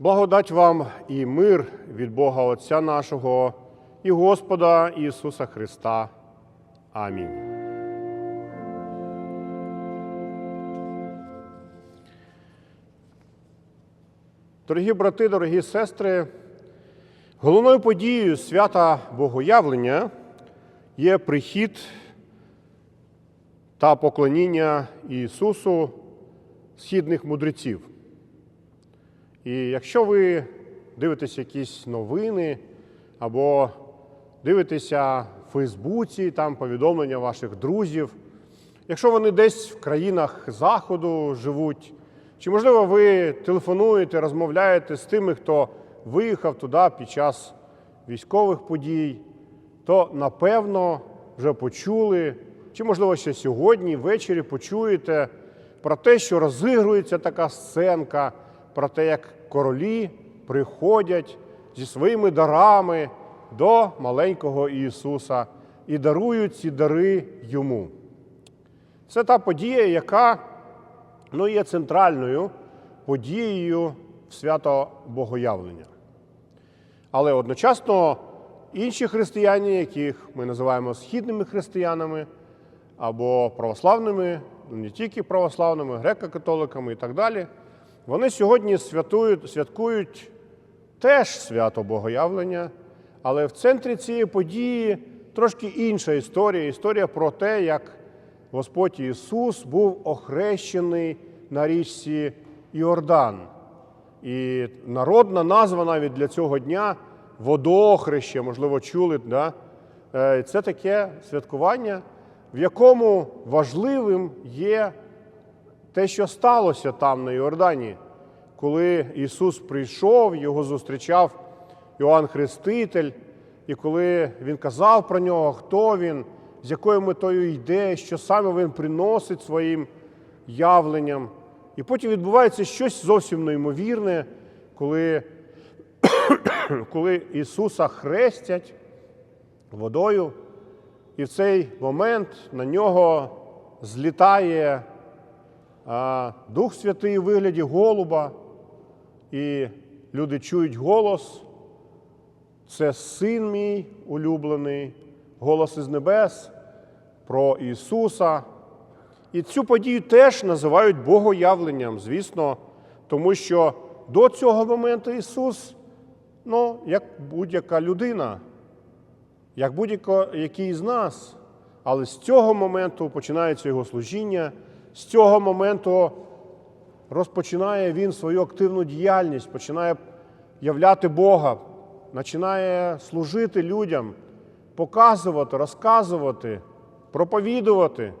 Благодать вам і мир від Бога Отця нашого і Господа Ісуса Христа. Амінь. Дорогі брати, дорогі сестри, головною подією свята Богоявлення є прихід та поклоніння Ісусу східних мудреців. І якщо ви дивитесь якісь новини або дивитеся в Фейсбуці, там повідомлення ваших друзів, якщо вони десь в країнах Заходу живуть, чи, можливо, ви телефонуєте, розмовляєте з тими, хто виїхав туди під час військових подій, то напевно вже почули, чи, можливо, ще сьогодні ввечері почуєте про те, що розігрується така сценка, про те, як королі приходять зі своїми дарами до маленького Ісуса і дарують ці дари йому. Це та подія, яка ну, є центральною подією в свято Богоявлення. Але одночасно інші християни, яких ми називаємо східними християнами або православними, ну, не тільки православними, греко-католиками і так далі, вони сьогодні святують, святкують теж свято Богоявлення, але в центрі цієї події трошки інша історія. Історія про те, як Господь Ісус був охрещений на річці Іордан. І народна назва навіть для цього дня водохреще, можливо, чули. Да? Е, Це таке святкування, в якому важливим є те, що сталося там на Йордані, коли Ісус прийшов, його зустрічав Іоанн Хреститель, і коли Він казав про нього, хто він, з якою метою йде, що саме він приносить своїм явленням. І потім відбувається щось зовсім неймовірне, коли, коли Ісуса хрестять водою, і в цей момент на нього злітає Дух Святий у вигляді голуба, і люди чують голос. Це син мій улюблений, голос із небес про Ісуса. І цю подію теж називають Богоявленням, звісно, тому що до цього моменту Ісус, ну, як будь-яка людина, як будь-який з нас. Але з цього моменту починається Його служіння, з цього моменту розпочинає Він свою активну діяльність, починає являти Бога, починає служити людям, показувати, розказувати, проповідувати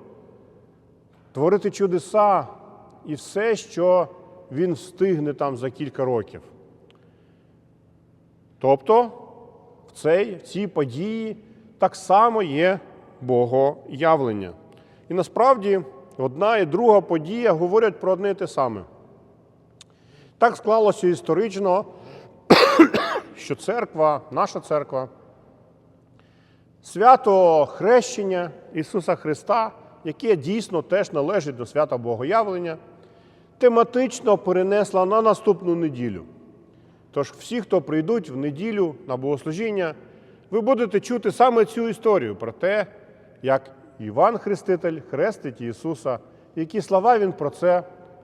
творити чудеса і все, що він встигне там за кілька років. Тобто в цій, в цій події так само є Богоявлення. І насправді одна і друга подія говорять про одне і те саме. Так склалося історично, що церква, наша церква, свято хрещення Ісуса Христа яке дійсно теж належить до свята Богоявлення, тематично перенесла на наступну неділю. Тож всі, хто прийдуть в неділю на богослужіння, ви будете чути саме цю історію про те, як Іван Хреститель хрестить Ісуса, які слова Він про це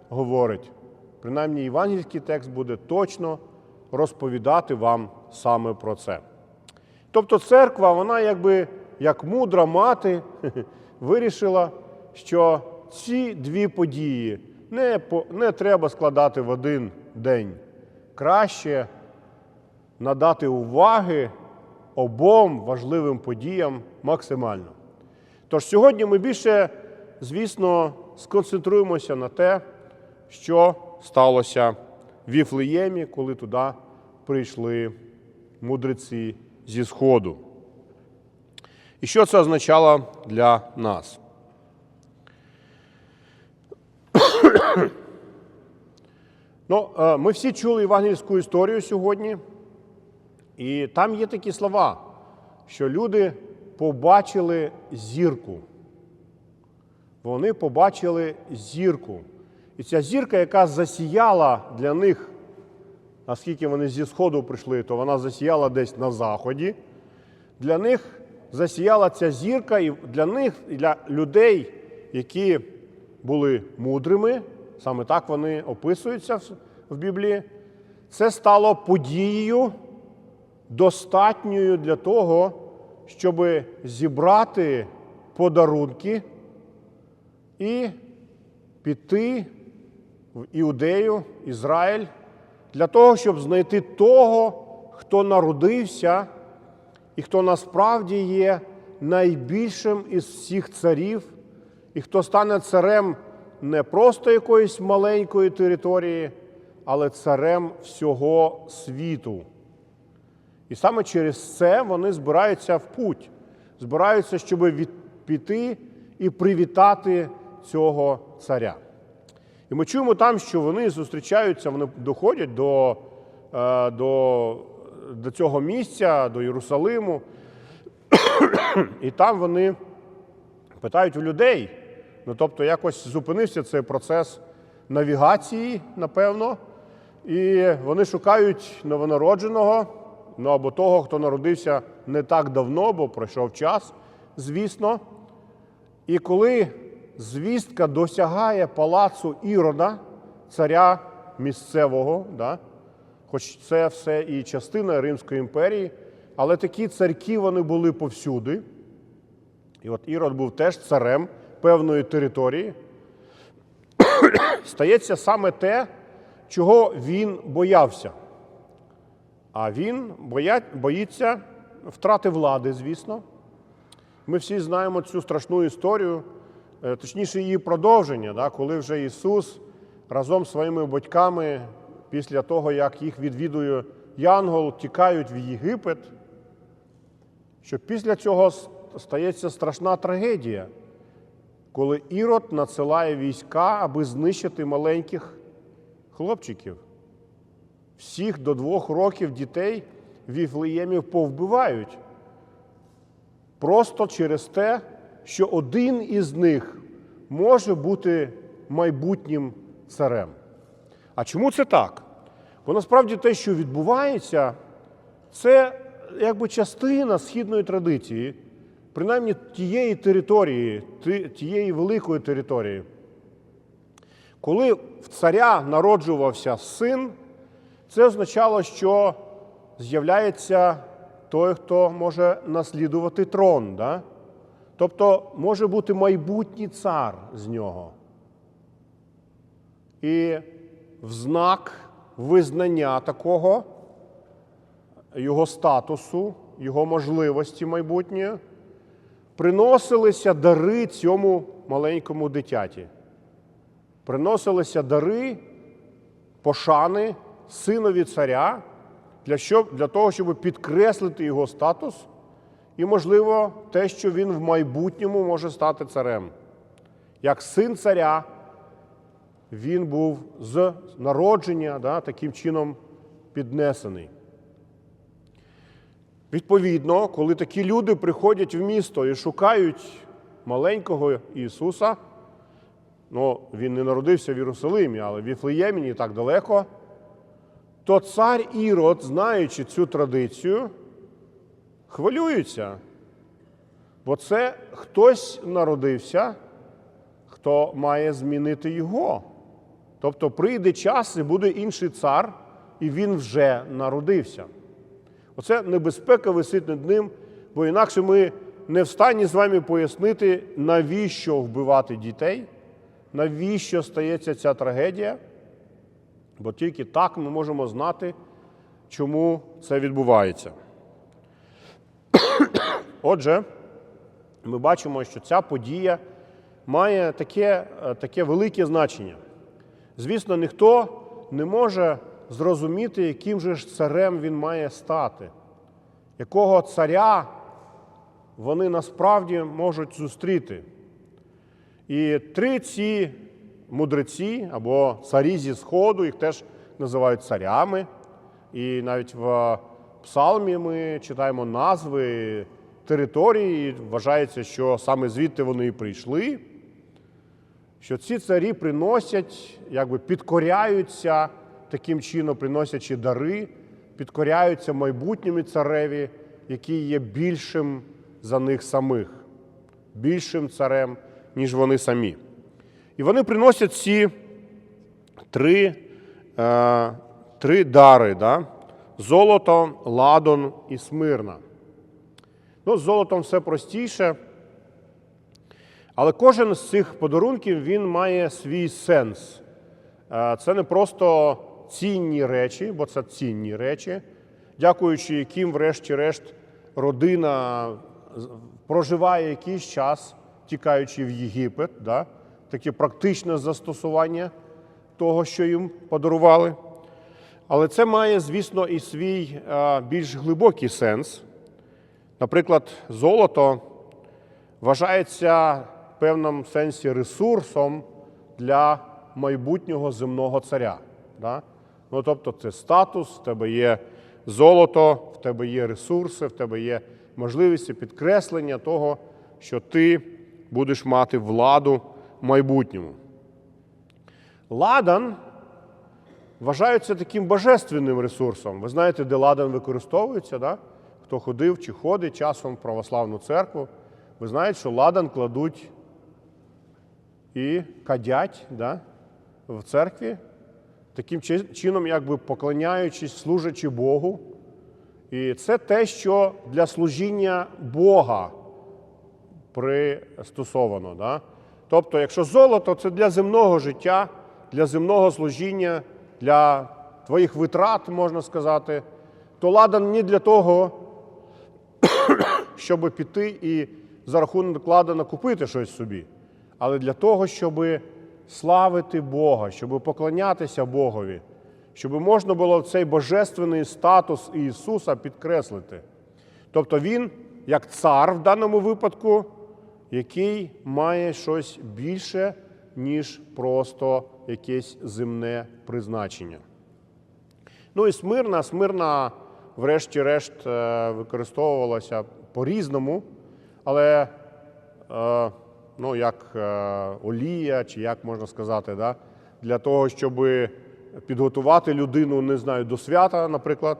говорить. Принаймні, євангельський текст буде точно розповідати вам саме про це. Тобто церква, вона якби як мудра мати вирішила, що ці дві події не, не треба складати в один день. Краще надати уваги обом важливим подіям максимально. Тож сьогодні ми більше, звісно, сконцентруємося на те, що сталося в Віфлеємі, коли туди прийшли мудреці зі Сходу. І що це означало для нас? ну, е, Ми всі чули євангельську історію сьогодні, і там є такі слова, що люди побачили зірку. Вони побачили зірку. І ця зірка, яка засіяла для них оскільки вони зі сходу прийшли, то вона засіяла десь на заході. Для них засіяла ця зірка, і для них, для людей, які були мудрими, саме так вони описуються в Біблії, це стало подією достатньою для того, щоб зібрати подарунки і піти в Іудею, Ізраїль, для того, щоб знайти того, хто народився і хто насправді є найбільшим із всіх царів, і хто стане царем не просто якоїсь маленької території, але царем всього світу. І саме через це вони збираються в путь, збираються, щоб від, піти і привітати цього царя. І ми чуємо там, що вони зустрічаються, вони доходять до, е, до, до цього місця, до Єрусалиму, і там вони питають у людей. Ну, тобто, якось зупинився цей процес навігації, напевно, і вони шукають новонародженого, ну або того, хто народився не так давно, бо пройшов час, звісно. І коли звістка досягає палацу Ірода, царя місцевого, да, хоч це все і частина Римської імперії, але такі царьки вони були повсюди. І от Ірод був теж царем певної території. Стається саме те, чого він боявся. А він боя... боїться втрати влади, звісно. Ми всі знаємо цю страшну історію, е, точніше, її продовження, да, коли вже Ісус разом з своїми батьками, після того, як їх відвідує Янгол, тікають в Єгипет, що після цього стається страшна трагедія, коли Ірод надсилає війська, аби знищити маленьких хлопчиків. Всіх до двох років дітей віфлеємів повбивають. Просто через те, що один із них може бути майбутнім царем. А чому це так? Бо насправді те, що відбувається, це якби частина східної традиції, принаймні тієї території, тієї великої території. Коли в царя народжувався син, це означало, що з'являється той, хто може наслідувати трон. Да? Тобто може бути майбутній цар з нього. І в знак визнання такого, його статусу, його можливості майбутньої, приносилися дари цьому маленькому дитяті. Приносилися дари пошани синові царя для, що, для того, щоб підкреслити його статус і, можливо, те, що він в майбутньому може стати царем. Як син царя, він був з народження да, таким чином піднесений. Відповідно, коли такі люди приходять в місто і шукають маленького Ісуса, ну, він не народився в Єрусалимі, але в Віфлеємі так далеко, то цар Ірод, знаючи цю традицію, хвилюється. Бо це хтось народився, хто має змінити його. Тобто прийде час і буде інший цар, і він вже народився. Оце небезпека висить над ним, бо інакше ми не в стані з вами пояснити, навіщо вбивати дітей, навіщо стається ця трагедія. Бо тільки так ми можемо знати, чому це відбувається. Отже, ми бачимо, що ця подія має таке, е, таке велике значення. Звісно, ніхто не може зрозуміти, яким же ж царем він має стати, якого царя вони насправді можуть зустріти. І три ці мудреці або царі зі Сходу, їх теж називають царями. І навіть в псалмі ми читаємо назви території, і вважається, що саме звідти вони і прийшли. Що ці царі приносять, якби підкоряються таким чином, приносячи дари, підкоряються майбутньому цареві, який є більшим за них самих, більшим царем, ніж вони самі. І вони приносять ці три, е, три дари: да? золото, ладон і смирна. Ну, з золотом все простіше. Але кожен з цих подарунків він має свій сенс. Е, Це не просто цінні речі, бо це цінні речі, дякуючи яким, врешті-решт, родина проживає якийсь час, тікаючи в Єгипет, да? Таке практичне застосування того, що їм подарували. Але це має, звісно, і свій е, більш глибокий сенс. Наприклад, золото вважається в певному сенсі ресурсом для майбутнього земного царя. Да? Ну, тобто це статус, в тебе є золото, в тебе є ресурси, в тебе є можливість підкреслення того, що ти будеш мати владу майбутньому. Ладан вважаються таким божественним ресурсом. Ви знаєте, де ладан використовується, да? хто ходив чи ходить часом в православну церкву, ви знаєте, що ладан кладуть і кадять да? в церкві, таким чи- чином, якби поклоняючись, служачи Богу. І це те, що для служіння Бога пристосовано. Да? Тобто, якщо золото це для земного життя, для земного служіння, для твоїх витрат, можна сказати, то ладан не для того, щоб піти і за рахунок ладана купити щось собі, але для того, щоб славити Бога, щоб поклонятися Богові, щоб можна було цей божественний статус Ісуса підкреслити. Тобто Він, як цар в даному випадку, який має щось більше, ніж просто якесь земне призначення. Ну і смирна, смирна, врешті-решт, е, використовувалася по-різному, але е, ну, як е, олія, чи як можна сказати, да? для того, щоб підготувати людину, не знаю, до свята, наприклад.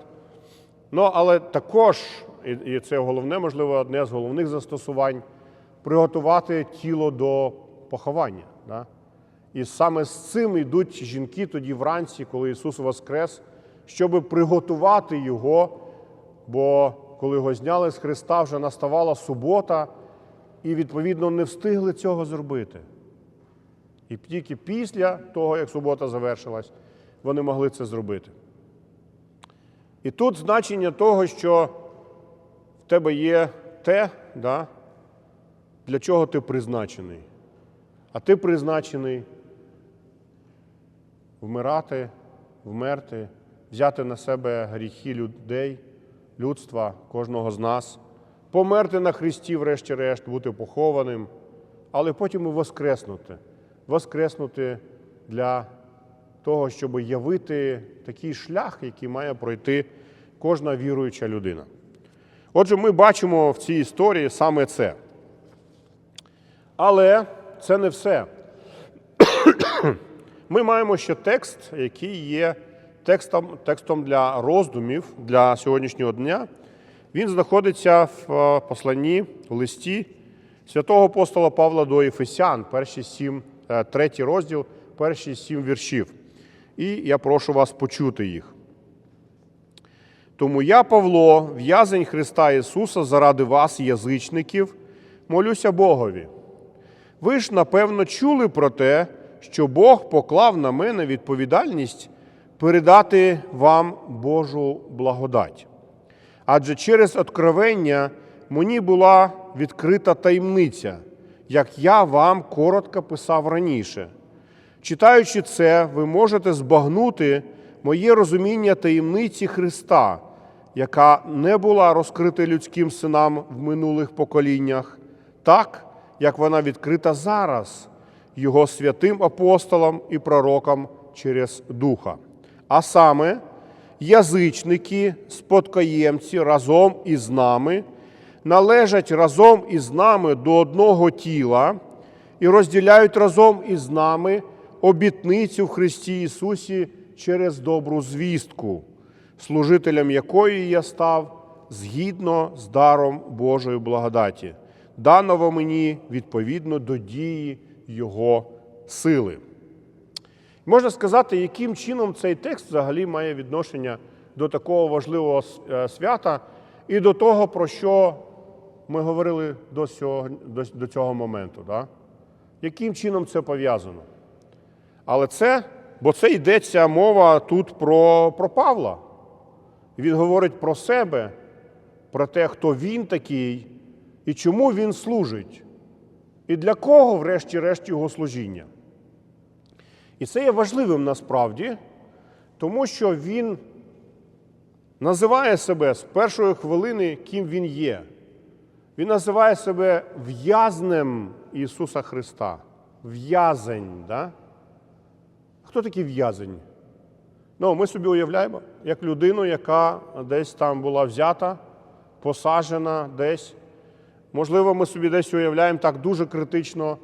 Ну, але також, і- і це головне, можливо, одне з головних застосувань, приготувати тіло до поховання. Да? І саме з цим йдуть жінки тоді вранці, коли Ісус воскрес, щоб приготувати Його, бо коли його зняли з Христа, вже наставала субота, і, відповідно, не встигли цього зробити. І тільки після того, як субота завершилась, вони могли це зробити. І тут значення того, що в тебе є те, да, для чого ти призначений. А ти призначений вмирати, вмерти, взяти на себе гріхи людей, людства, кожного з нас, померти на Христі, врешті-решт, бути похованим, але потім і воскреснути. Воскреснути для того, щоб явити такий шлях, який має пройти кожна віруюча людина. Отже, ми бачимо в цій історії саме це. Але це не все. Ми маємо ще текст, який є текстом, текстом для роздумів для сьогоднішнього дня. Він знаходиться в е, посланні, в листі святого апостола Павла до Ефесян, перші сім, е, третій розділ, перші сім віршів. І я прошу вас почути їх. Тому я, Павло, в'язень Христа Ісуса, заради вас, язичників, молюся Богові. Ви ж, напевно, чули про те, що Бог поклав на мене відповідальність передати вам Божу благодать. Адже через откровення мені була відкрита таємниця, як я вам коротко писав раніше. Читаючи це, ви можете збагнути моє розуміння таємниці Христа, яка не була розкрита людським синам в минулих поколіннях, так як вона відкрита зараз його святим апостолам і пророкам через Духа. А саме, язичники, спадкоємці разом із нами належать разом із нами до одного тіла і розділяють разом із нами обітницю в Христі Ісусі через добру звістку, служителем якої я став згідно з даром Божої благодаті, даного мені відповідно до дії Його сили. Можна сказати, яким чином цей текст взагалі має відношення до такого важливого е, свята і до того, про що ми говорили до цього, до, цього моменту. Да? Яким чином це пов'язано? Але це, бо це йдеться мова тут про, про Павла. Він говорить про себе, про те, хто він такий і чому він служить, і для кого, врешті-решт, його служіння. І це є важливим насправді, тому що він називає себе з першої хвилини, ким він є. Він називає себе в'язнем Ісуса Христа. В'язень. Да? Хто такий в'язень? Ну, ми собі уявляємо, як людину, яка десь там була взята, посаджена десь. Можливо, ми собі десь уявляємо так дуже критично,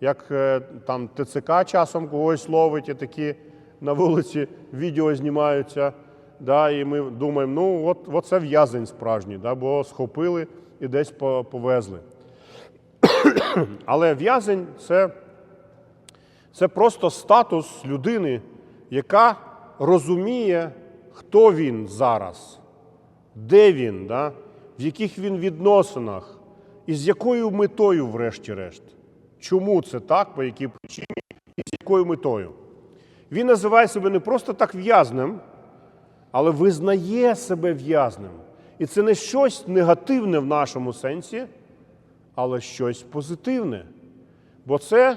як е, там ТЦК часом когось ловить, і такі на вулиці відео знімаються. Да, і ми думаємо, ну от, от це в'язень справжній, да, бо схопили і десь повезли. Але в'язень це, це просто статус людини, яка розуміє, хто він зараз, де він, да, в яких він відносинах, і з якою метою, врешті-решт. Чому це так, по якій причині і з якою метою. Він називає себе не просто так в'язнем, але визнає себе в'язнем. І це не щось негативне в нашому сенсі, але щось позитивне. Бо це,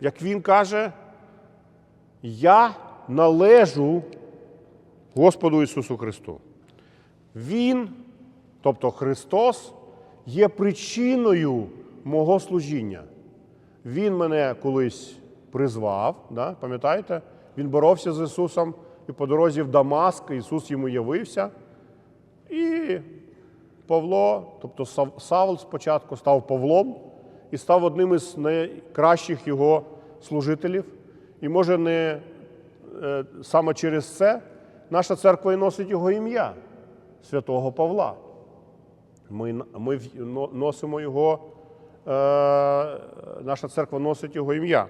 як він каже, я належу Господу Ісусу Христу. Він, тобто Христос, є причиною мого служіння. Він мене колись призвав, да? пам'ятаєте? Він боровся з Ісусом і по дорозі в Дамаск Ісус йому явився. І Павло, тобто Сав- Савл спочатку став Павлом і став одним із найкращих його служителів. І може не е, саме через це наша церква і носить його ім'я святого Павла. Ми, ми носимо його, е, наша церква носить його ім'я.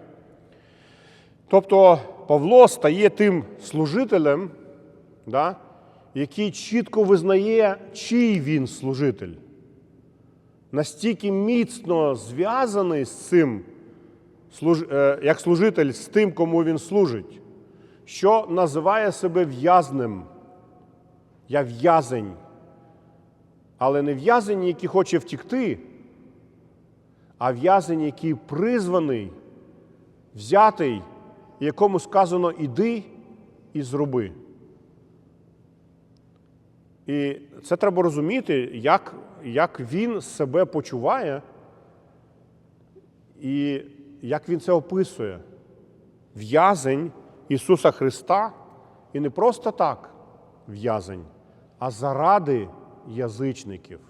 Тобто Павло стає тим служителем, да, який чітко визнає, чий він служитель. Настільки міцно зв'язаний з цим, е, як служитель з тим, кому він служить, що називає себе в'язнем. Я в'язень. Але не в'язень, який хоче втікти, а в'язень, який призваний, взятий, якому сказано іди і зроби. І це треба розуміти, як, як він себе почуває і як він це описує. В'язень Ісуса Христа і не просто так в'язень, а заради язичників.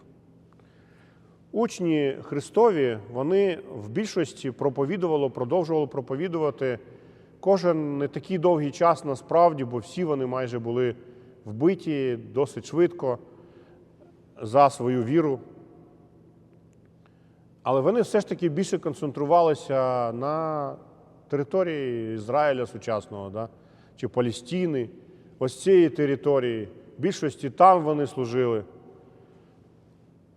Учні Христові вони в більшості проповідували, продовжували проповідувати кожен не такий довгий час насправді, бо всі вони майже були вбиті досить швидко за свою віру. Але вони все ж таки більше концентрувалися на території Ізраїля сучасного, да? чи Палістини, ось цієї території. В більшості там вони служили.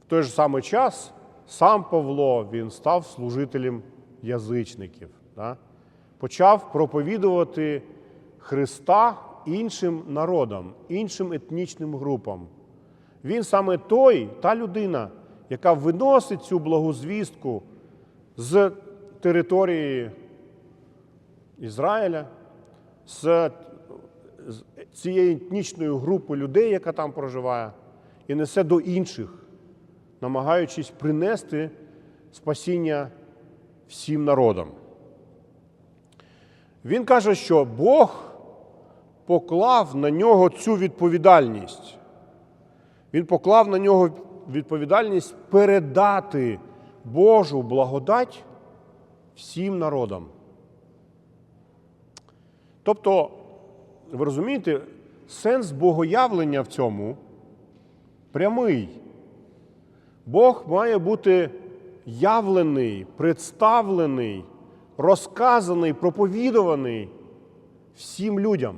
Той же самий час сам Павло він став служителем язичників. Да? Почав проповідувати Христа іншим народам, іншим етнічним групам. Він саме той, та людина, яка виносить цю благу звістку з території Ізраїля, з цієї етнічної групи людей, яка там проживає, і несе до інших, намагаючись принести спасіння всім народам. Він каже, що Бог поклав на нього цю відповідальність. Він поклав на нього відповідальність передати Божу благодать всім народам. Тобто ви розумієте, сенс богоявлення в цьому прямий. Бог має бути явлений, представлений, розказаний, проповідуваний всім людям,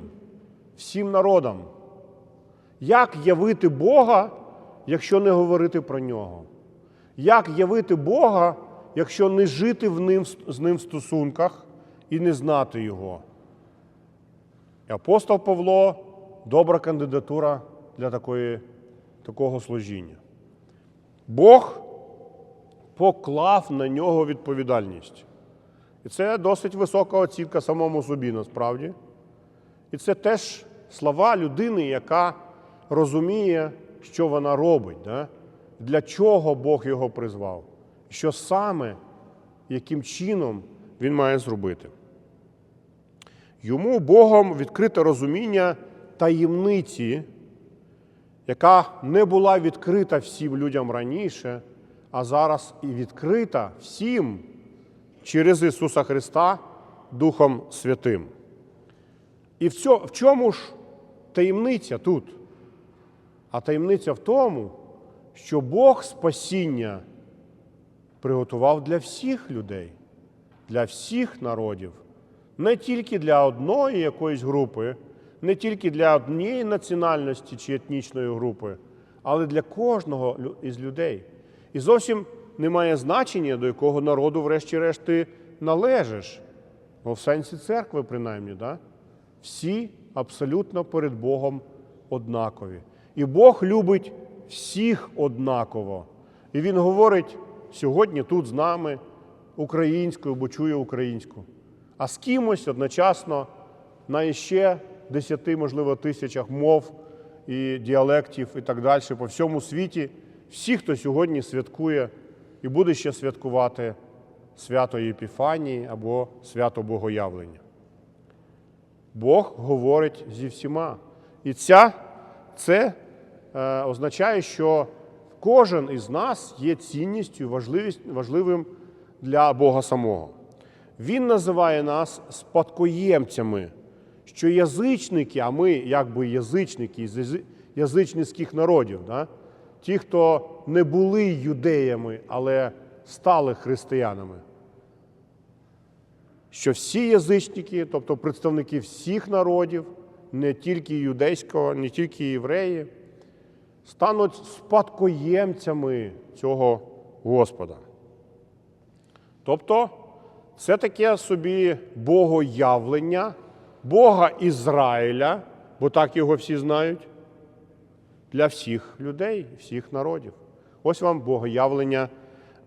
всім народам. Як явити Бога, якщо не говорити про нього? Як явити Бога, якщо не жити в ним, з ним в стосунках і не знати Його? І апостол Павло добра кандидатура для такої, такого служіння. Бог поклав на нього відповідальність. І це досить висока оцінка самому собі насправді. І це теж слова людини, яка розуміє, що вона робить, да? для чого Бог його призвав, що саме, яким чином він має зробити. Йому Богом відкрите розуміння таємниці, яка не була відкрита всім людям раніше, а зараз і відкрита всім через Ісуса Христа Духом Святим. І в цьо- в чому ж таємниця тут? А таємниця в тому, що Бог спасіння приготував для всіх людей, для всіх народів, не тільки для одної якоїсь групи, не тільки для однієї національності чи етнічної групи, але для кожного із людей. І зовсім немає значення, до якого народу, врешті-решт, ти належиш. Ну, в сенсі церкви, принаймні, да? всі абсолютно перед Богом однакові. І Бог любить всіх однаково. І Він говорить сьогодні тут з нами українською, бо чує українську. А з кимось одночасно на іще десяти, можливо, тисячах мов і діалектів і так далі по всьому світі. Всі, хто сьогодні святкує і буде ще святкувати свято Єпіфанії або свято Богоявлення. Бог говорить зі всіма. І ця, це е, означає, що кожен із нас є цінністю, важливим для Бога самого. Він називає нас спадкоємцями, що язичники, а ми якби язичники з язичницьких народів, да? ті, хто не були юдеями, але стали християнами що всі язичники, тобто представники всіх народів, не тільки юдейського, не тільки євреї, стануть спадкоємцями цього Господа. Тобто, це таке собі богоявлення, Бога Ізраїля, бо так його всі знають, для всіх людей, всіх народів. Ось вам богоявлення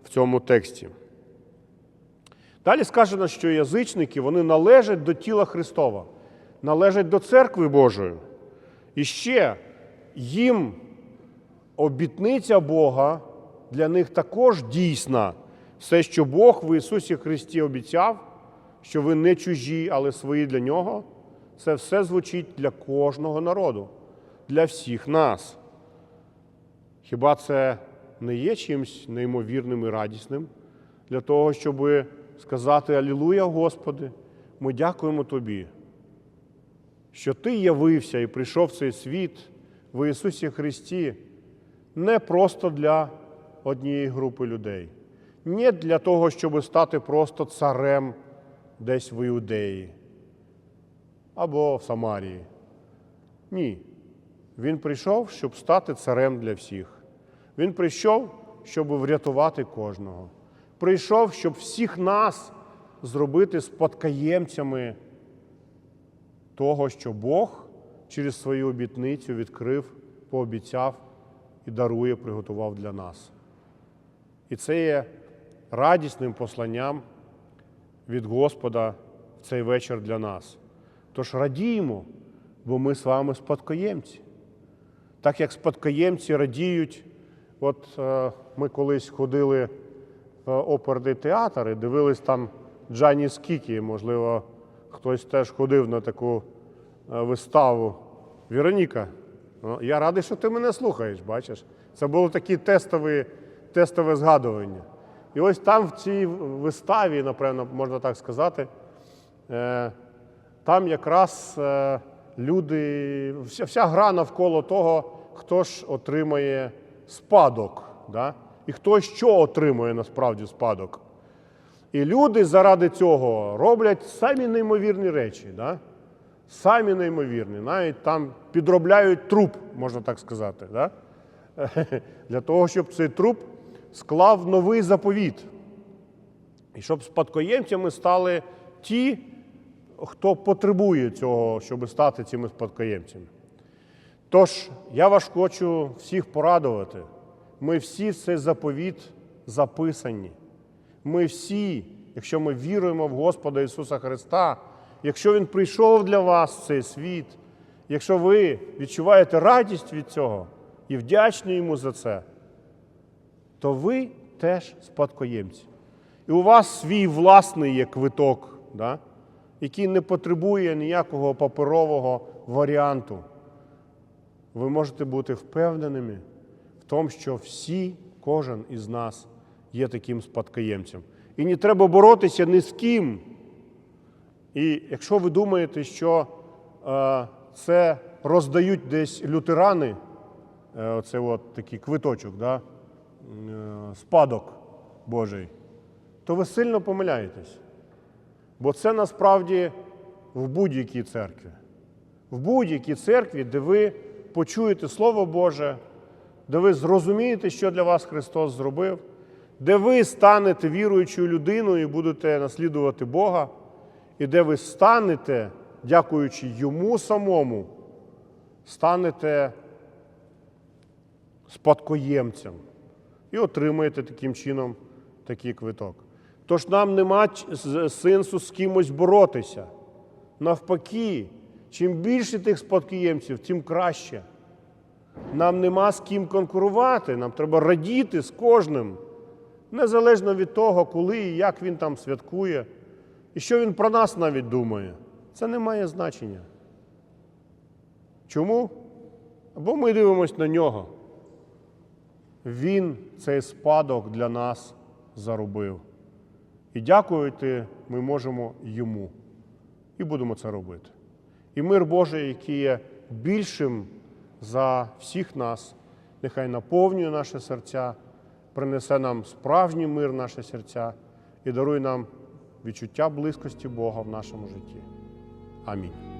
в цьому тексті. Далі сказано, що язичники вони належать до тіла Христова, належать до церкви Божої. І ще їм обітниця Бога для них також дійсна. Все, що Бог в Ісусі Христі обіцяв, що ви не чужі, але свої для Нього, це все звучить для кожного народу, для всіх нас. Хіба це не є чимось неймовірним і радісним для того, щоб сказати Алілуя, Господи, ми дякуємо Тобі, що Ти явився і прийшов в цей світ в Ісусі Христі не просто для однієї групи людей, не для того, щоб стати просто царем десь в Іудеї або в Самарії. Ні. Він прийшов, щоб стати царем для всіх. Він прийшов, щоб врятувати кожного. Прийшов, щоб всіх нас зробити спадкоємцями того, що Бог через свою обітницю відкрив, пообіцяв і дарує, приготував для нас. І це є радісним посланням від Господа в цей вечір для нас. Тож радіємо, бо ми з вами спадкоємці. Так як спадкоємці радіють, от е, ми колись ходили в оперний театр і дивились там Джані Скікі, можливо, хтось теж ходив на таку е, виставу. Віроніка, ну, я радий, що ти мене слухаєш, бачиш. Це було таке тестове, тестове згадування. І ось там в цій виставі, напевно, можна так сказати, е, там якраз е, люди, вся, вся гра навколо того, хто ж отримає спадок, да? і хто що отримує насправді спадок. І люди заради цього роблять самі неймовірні речі. Да? Самі неймовірні. Навіть там підробляють труп, можна так сказати. Да? Для того, щоб цей труп склав новий заповіт. І щоб спадкоємцями стали ті, хто потребує цього, щоб стати цими спадкоємцями. Тож, я вас хочу всіх порадувати. Ми всі в цей заповіт записані. Ми всі, якщо ми віруємо в Господа Ісуса Христа, якщо Він прийшов для вас в цей світ, якщо ви відчуваєте радість від цього і вдячні йому за це, то ви теж спадкоємці. І у вас свій власний є квиток, да? який не потребує ніякого паперового варіанту. Ви можете бути впевненими в тому, що всі, кожен із нас є таким спадкоємцем. І не треба боротися ні з ким. І якщо ви думаєте, що е, це роздають десь лютерани, е, оце от такий квиточок, да? Е, спадок Божий, то ви сильно помиляєтесь. Бо це насправді в будь-якій церкві. В будь-якій церкві, де ви почуєте Слово Боже, де ви зрозумієте, що для вас Христос зробив, де ви станете віруючою людиною і будете наслідувати Бога, і де ви станете, дякуючи Йому самому, станете спадкоємцем і отримаєте таким чином такий квиток. Тож нам нема сенсу з кимось боротися. Навпаки, чим більше тих спадкоємців, тим краще. Нам нема з ким конкурувати, нам треба радіти з кожним, незалежно від того, коли і як він там святкує, і що він про нас навіть думає. Це не має значення. Чому? Або ми дивимося на нього. Він цей спадок для нас заробив. І дякувати ми можемо йому. І будемо це робити. І мир Божий, який є більшим за всіх нас, нехай наповнює наші серця, принесе нам справжній мир в наші серця і дарує нам відчуття близькості Бога в нашому житті. Амінь.